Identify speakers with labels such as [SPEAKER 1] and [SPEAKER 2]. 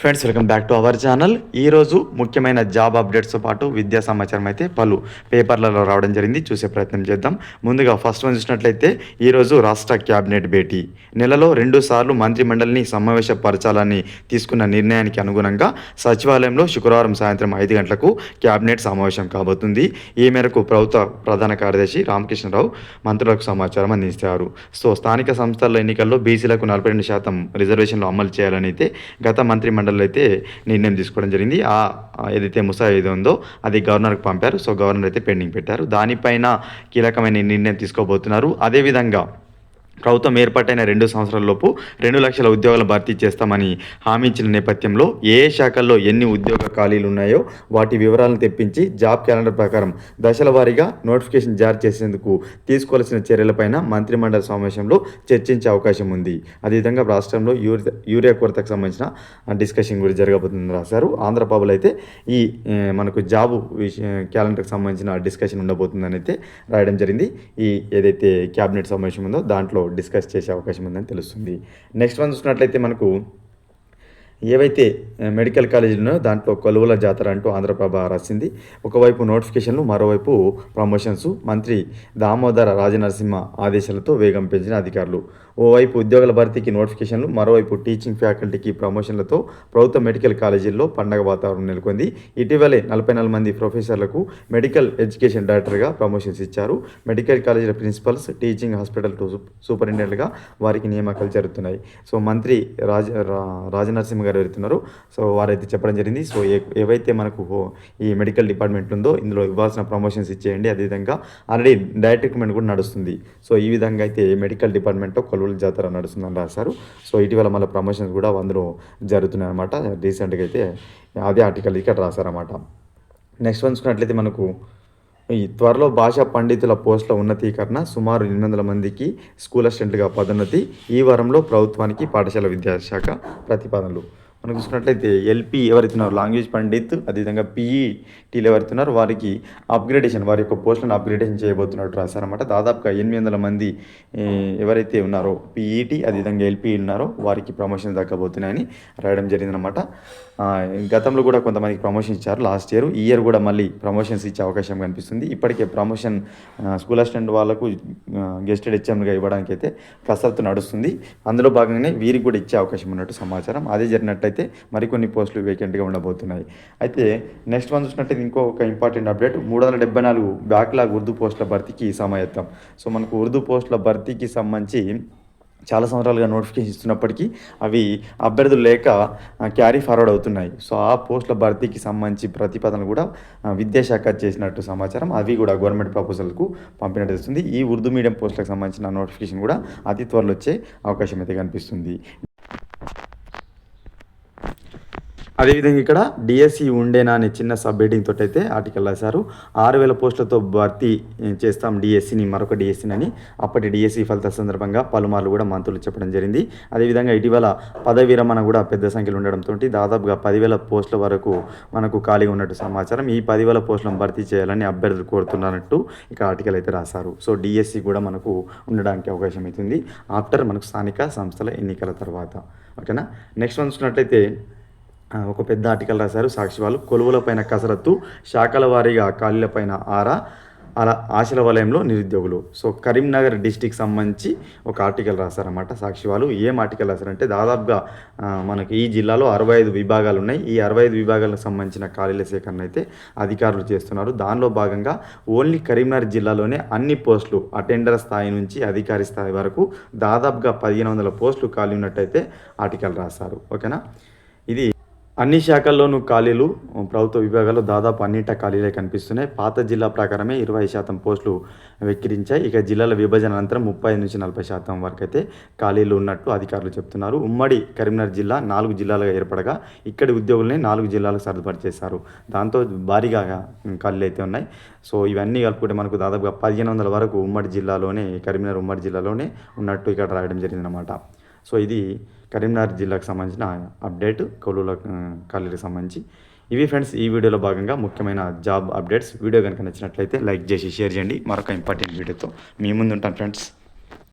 [SPEAKER 1] Friends welcome back to our channel ఈరోజు ముఖ్యమైన job అప్డేట్స్తో పాటు విద్యా సమాచారం అయితే పలు పేపర్లలో రావడం జరిగింది. చూసే ప్రయత్నం చేద్దాం. ముందుగా ఫస్ట్ వన్ చూసినట్లయితే ఈరోజు రాష్ట్ర క్యాబినెట్ భేటీ. నెలలో రెండు సార్లు మంత్రిమండలిని సమావేశపరచాలని తీసుకున్న నిర్ణయానికి అనుగుణంగా సచివాలయంలో శుక్రవారం సాయంత్రం ఐదు గంటలకు క్యాబినెట్ సమావేశం కాబోతుంది. ఈ మేరకు ప్రభుత్వ ప్రధాన కార్యదర్శి రామకృష్ణరావు మంత్రులకు సమాచారం అందించారు. సో స్థానిక సంస్థల ఎన్నికల్లో బీసీలకు నలభై రెండు శాతం రిజర్వేషన్లు అమలు చేయాలని అయితే గత మంత్రి మండలిలో అయితే నిర్ణయం తీసుకోవడం జరిగింది. ఆ ఏదైతే ముసాయిదా ఉందో అది గవర్నర్కి పంపారు. సో గవర్నర్ అయితే పెండింగ్ పెట్టారు. దానిపైన కీలకమైన నిర్ణయం తీసుకోబోతున్నారు. అదేవిధంగా ప్రభుత్వం ఏర్పాటైన రెండు సంవత్సరాలలోపు రెండు లక్షల ఉద్యోగాలు భర్తీ చేస్తామని హామీ ఇచ్చిన నేపథ్యంలో ఏ శాఖల్లో ఎన్ని ఉద్యోగ ఖాళీలు ఉన్నాయో వాటి వివరాలను తెప్పించి జాబ్ క్యాలెండర్ ప్రకారం దశల వారీగా నోటిఫికేషన్ జారీ చేసేందుకు తీసుకోవాల్సిన చర్యలపైన మంత్రిమండలి సమావేశంలో చర్చించే అవకాశం ఉంది. అదేవిధంగా రాష్ట్రంలో యూరియా యూరియా కొరతకు సంబంధించిన డిస్కషన్ కూడా జరగబోతుందని రాశారు. ఆంధ్రప్రభలో అయితే ఈ మనకు జాబు విషయ క్యాలెండర్కి సంబంధించిన డిస్కషన్ ఉండబోతుందని అయితే రాయడం జరిగింది. ఈ ఏదైతే క్యాబినెట్ సమావేశం ఉందో దాంట్లో డిస్కస్ చేసే అవకాశం ఉందని తెలుస్తుంది. నెక్స్ట్ వన్ చూసినట్లయితే మనకు ఏవైతే మెడికల్ కాలేజీలు ఉన్నాయో దాంట్లో కొలువుల జాతర అంటూ ఆంధ్రప్రభ రాసింది. ఒకవైపు నోటిఫికేషన్లు మరోవైపు ప్రమోషన్స్ మంత్రి దామోదర రాజనరసింహ ఆదేశాలతో వేగం పెంచిన అధికారులు. ఓవైపు ఉద్యోగుల భర్తీకి నోటిఫికేషన్లు మరోవైపు టీచింగ్ ఫ్యాకల్టీకి ప్రమోషన్లతో ప్రభుత్వ మెడికల్ కాలేజీల్లో పండగ వాతావరణం నెలకొంది. ఇటీవలే నలభై నాలుగు మంది ప్రొఫెసర్లకు మెడికల్ ఎడ్యుకేషన్ డైరెక్టర్గా ప్రమోషన్స్ ఇచ్చారు. మెడికల్ కాలేజీల ప్రిన్సిపల్స్ టీచింగ్ హాస్పిటల్ టు సూపరింటెండెంట్గా వారికి నియామకాలు జరుగుతున్నాయి. సో మంత్రి రాజ రా- రాజనరసింహ గారు వెళ్తున్నారు. సో వారైతే చెప్పడం జరిగింది. సో ఏ ఏవైతే మనకు ఈ మెడికల్ డిపార్ట్మెంట్ ఉందో ఇందులో ఇవ్వాల్సిన ప్రమోషన్స్ ఇచ్చేయండి. అదేవిధంగా ఆల్రెడీ డైరెక్ట్ రిక్రూట్మెంట్ కూడా నడుస్తుంది. సో ఈ విధంగా అయితే మెడికల్ డిపార్ట్మెంట్లో కొలువుల జాతర నడుస్తుందని రాశారు. సో ఇటీవల మళ్ళీ ప్రమోషన్స్ కూడా అందులో జరుగుతున్నాయి అనమాట రీసెంట్గా అయితే అదే ఆర్టికల్ ఇక్కడ రాశారన్నమాట. నెక్స్ట్ వన్ చూసుకున్నట్లయితే మనకు ఈ త్వరలో భాషా పండితుల పోస్టుల ఉన్నతీకరణ సుమారు ఎనిమిది వందల మందికి స్కూల్ అసిస్టెంట్గా పదోన్నతి. ఈ వారంలో ప్రభుత్వానికి పాఠశాల విద్యాశాఖ ప్రతిపాదనలు. మనం చూసుకున్నట్లయితే ఎల్పి ఎవరైతున్నారు లాంగ్వేజ్ పండిత్ అదేవిధంగా పీఈటీలు ఎవరైతున్నారు వారికి అప్గ్రేడేషన్ వారి యొక్క పోస్టులను అప్గ్రేడేషన్ చేయబోతున్నట్టు రాశారనమాట దాదాపుగా ఎనిమిది వందల మంది ఎవరైతే ఉన్నారో పీఈటీ అదేవిధంగా ఎల్పి ఉన్నారో వారికి ప్రమోషన్ దక్కబోతున్నాయని రాయడం జరిగిందనమాట గతంలో కూడా కొంతమందికి ప్రమోషన్ ఇచ్చారు. లాస్ట్ ఇయర్ ఈ ఇయర్ కూడా మళ్ళీ ప్రమోషన్స్ ఇచ్చే అవకాశం కనిపిస్తుంది. ఇప్పటికే ప్రమోషన్ స్కూల్ అసిస్టెంట్ వాళ్ళకు గెస్టెడ్ హెచ్ఎంగా ఇవ్వడానికి అయితే కసరత్తు నడుస్తుంది. అందులో భాగంగానే వీరికి కూడా ఇచ్చే అవకాశం ఉన్నట్టు సమాచారం. అదే అయితే మరికొన్ని పోస్టులు వేకెంట్గా ఉండబోతున్నాయి. అయితే నెక్స్ట్ వన్ చూసినట్టయితే ఇంకో ఒక ఇంపార్టెంట్ అప్డేట్ మూడు వందల డెబ్బై నాలుగు బ్యాక్లాగ్ ఉర్దూ పోస్టుల భర్తీకి సమాయత్తం. సో మనకు ఉర్దూ పోస్టుల భర్తీకి సంబంధించి చాలా సంవత్సరాలుగా నోటిఫికేషన్ ఇస్తున్నప్పటికీ అవి అభ్యర్థులు లేక క్యారీ ఫార్వర్డ్ అవుతున్నాయి. సో ఆ పోస్టుల భర్తీకి సంబంధించి ప్రతిపాదనలు కూడా విద్యాశాఖ చేసినట్టు సమాచారం అవి కూడా గవర్నమెంట్ ప్రపోజల్కు పంపినట్టు తెలుస్తుంది. ఈ ఉర్దూ మీడియం పోస్టులకు సంబంధించిన నోటిఫికేషన్ కూడా అతి త్వరలో వచ్చే అవకాశం అయితే కనిపిస్తుంది. అదేవిధంగా ఇక్కడ డిఎస్సి ఉండేనా అనే చిన్న సబ్ హెడింగ్ తోటి అయితే ఆర్టికల్ రాశారు. ఆరు వేల పోస్టులతో భర్తీ చేస్తాం డిఎస్సిని మరొక డిఎస్సిని అని. అప్పటి డిఎస్సి ఫలితాల సందర్భంగా పలుమార్లు కూడా మంత్రులు చెప్పడం జరిగింది. అదేవిధంగా ఇటీవల పదవి విరమణ కూడా పెద్ద సంఖ్యలో ఉండడంతో దాదాపుగా పదివేల పోస్టుల వరకు మనకు ఖాళీగా ఉన్నట్టు సమాచారం. ఈ పదివేల పోస్టులను భర్తీ చేయాలని అభ్యర్థులు కోరుతున్నట్టు ఇక ఆర్టికల్ అయితే రాశారు. సో డిఎస్సి కూడా మనకు ఉండడానికి అవకాశం అవుతుంది ఆఫ్టర్ మనకు స్థానిక సంస్థల ఎన్నికల తర్వాత. ఓకేనా? నెక్స్ట్ వన్ చూసినట్లయితే ఒక పెద్ద ఆర్టికల్ రాశారు సాక్షి వాళ్ళు. కొలువులపైన కసరత్తు శాఖల వారీగా ఖాళీలపైన ఆరా అలా ఆశల వలయంలో నిరుద్యోగులు. సో కరీంనగర్ డిస్టిక్ సంబంధించి ఒక ఆర్టికల్ రాశారన్నమాట సాక్షి వాళ్ళు. ఏం ఆర్టికల్ రాశారంటే దాదాపుగా మనకి ఈ జిల్లాలో అరవై ఐదు విభాగాలు ఉన్నాయి. ఈ అరవై ఐదు విభాగాలకు సంబంధించిన ఖాళీల సేకరణ అయితే అధికారులు చేస్తున్నారు. దానిలో భాగంగా ఓన్లీ కరీంనగర్ జిల్లాలోనే అన్ని పోస్టులు అటెండర్ స్థాయి నుంచి అధికారి స్థాయి వరకు దాదాపుగా పదిహేను వందల పోస్టులు ఖాళీ ఉన్నట్టయితే ఆర్టికల్ రాశారు. ఓకేనా? ఇది అన్ని శాఖల్లోనూ ఖాళీలు ప్రభుత్వ విభాగాల్లో దాదాపు అన్నిట ఖాళీలే కనిపిస్తున్నాయి. పాత జిల్లా ప్రకారమే ఇరవై శాతం పోస్టులు వెక్కిరించాయి. ఇక జిల్లాల విభజన అనంతరం ముప్పై నుంచి నలభై శాతం వరకు అయితే ఖాళీలు ఉన్నట్టు అధికారులు చెప్తున్నారు. ఉమ్మడి కరీంనగర్ జిల్లా నాలుగు జిల్లాలుగా ఏర్పడగా ఇక్కడి ఉద్యోగుల్ని నాలుగు జిల్లాలకు సర్దుబాటు చేశారు. దాంతో భారీగా ఖాళీలు అయితే ఉన్నాయి. సో ఇవన్నీ కలుపుకుంటే మనకు దాదాపుగా పదిహేను వందల వరకు ఉమ్మడి జిల్లాలోనే కరీంనగర్ ఉమ్మడి జిల్లాలోనే ఉన్నట్టు ఇక్కడ రాయడం జరిగిందనమాట సో ఇది కరీంనగర్ జిల్లాకు సంబంధించిన అప్డేట్ కొలువుల ఖాళీలకు సంబంధించి. ఇవి ఫ్రెండ్స్ ఈ వీడియోలో భాగంగా ముఖ్యమైన జాబ్ అప్డేట్స్. వీడియో కనుక నచ్చినట్లయితే లైక్ చేసి షేర్ చేయండి. మరొక ఇంపార్టెంట్ వీడియోతో మీ ముందు ఉంటాను ఫ్రెండ్స్.